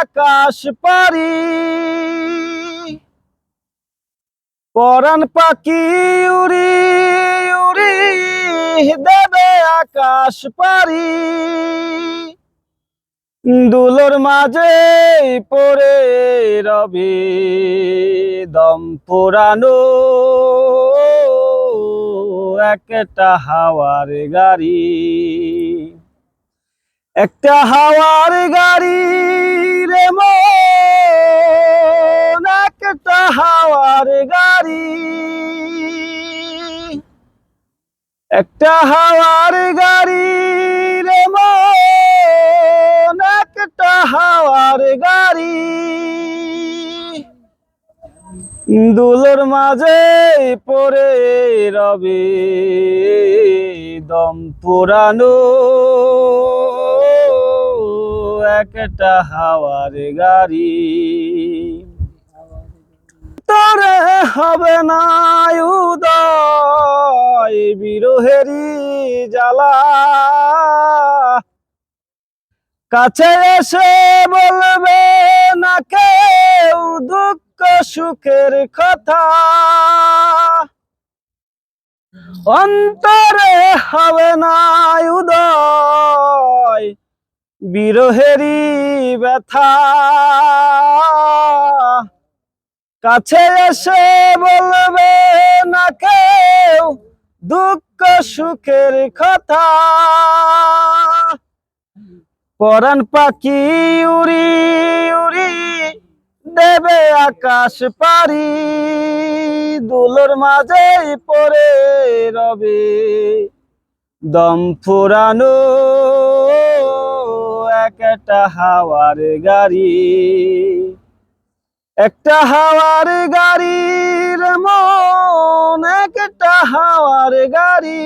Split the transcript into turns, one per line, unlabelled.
আকাশ পারি পরাণ পাখি উড়ি উড়ি দেবে আকাশ পারি দুলোর মাঝে পড়ে রবি দম পুরানো একটা হাওয়ার গাড়ি, একটা হাওয়ার গাড়ি। গাড়ি একটা হাওয়ার গাড়ি রে একটা হাওয়ার গাড়ি। দুলোর মাঝে পরে রবে দম পুরানো। একটা হাওয়ার গাড়ি। তরে হবে না উদয় বিরোহেরি জ্বালা। কাছে এসে বলবে না কেউ দুঃখ সুখের কথা। অন্তরে হবে না উদয় বিরোহেরি ব্যথা। কাছে এসে বলবে না কেউ দুঃখ সুখের কথা। পরাণ পাখি উড়ি উড়ি দেবে আকাশ পারি দুলোর মাঝে পড়ে রবে। দম ফুরানো একটা হাওয়ার গাড়ি। একটা হাওয়ার গাড়ির মন একটা হাওয়ার গাড়ি।